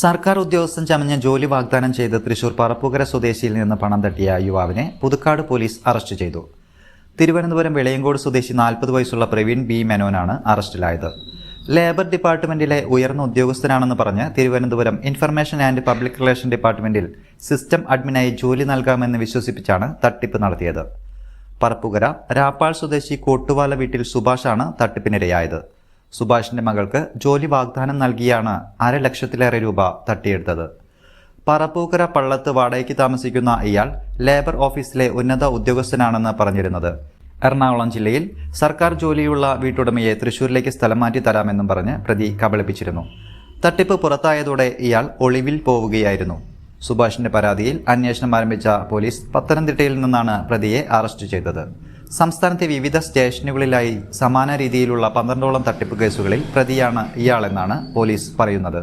സർക്കാർ ഉദ്യോഗസ്ഥൻ ചമഞ്ഞ ജോലി വാഗ്ദാനം ചെയ്ത് തൃശൂർ പറപ്പുകര സ്വദേശിയിൽ നിന്ന് പണം തട്ടിയ യുവാവിനെ പുതുക്കാട് പോലീസ് അറസ്റ്റ് ചെയ്തു. തിരുവനന്തപുരം വെളിയങ്കോട് സ്വദേശി നാൽപ്പത് വയസ്സുള്ള പ്രവീൺ ബി. മെനോനാണ് അറസ്റ്റിലായത്. ലേബർ ഡിപ്പാർട്ട്മെന്റിലെ ഉയർന്ന ഉദ്യോഗസ്ഥനാണെന്ന് പറഞ്ഞ് Thiruvananthapuram information and public relation ഡിപ്പാർട്ട്മെന്റിൽ സിസ്റ്റം അഡ്മിനായി ജോലി നൽകാമെന്ന് വിശ്വസിപ്പിച്ചാണ് തട്ടിപ്പ് നടത്തിയത്. പറപ്പുകര രാപ്പാൾ സ്വദേശി കോട്ടുവാല വീട്ടിൽ സുഭാഷാണ് തട്ടിപ്പിനിരയായത്. സുഭാഷിന്റെ മകൾക്ക് ജോലി വാഗ്ദാനം നൽകിയാണ് അരലക്ഷത്തിലേറെ രൂപ തട്ടിയെടുത്തത്. പറപ്പൂക്കര പള്ളത്ത് വാടകയ്ക്ക് താമസിക്കുന്ന ഇയാൾ ലേബർ ഓഫീസിലെ ഉന്നത ഉദ്യോഗസ്ഥനാണെന്ന് പറഞ്ഞിരുന്നത്. എറണാകുളം ജില്ലയിൽ സർക്കാർ ജോലിയുള്ള വീട്ടുടമയെ തൃശൂരിലേക്ക് സ്ഥലം മാറ്റി തരാമെന്നും പറഞ്ഞ് പ്രതി കബളിപ്പിച്ചിരുന്നു. തട്ടിപ്പ് പുറത്തായതോടെ ഇയാൾ ഒളിവിൽ പോവുകയായിരുന്നു. സുഭാഷിന്റെ പരാതിയിൽ അന്വേഷണം ആരംഭിച്ച പോലീസ് പത്തനംതിട്ടയിൽ നിന്നാണ് പ്രതിയെ അറസ്റ്റ് ചെയ്തത്. സംസ്ഥാനത്തെ വിവിധ സ്റ്റേഷനുകളിലായി സമാന രീതിയിലുള്ള പന്ത്രണ്ടോളം തട്ടിപ്പ് കേസുകളിൽ പ്രതിയാണ് ഇയാളെന്നാണ് പോലീസ് പറയുന്നത്.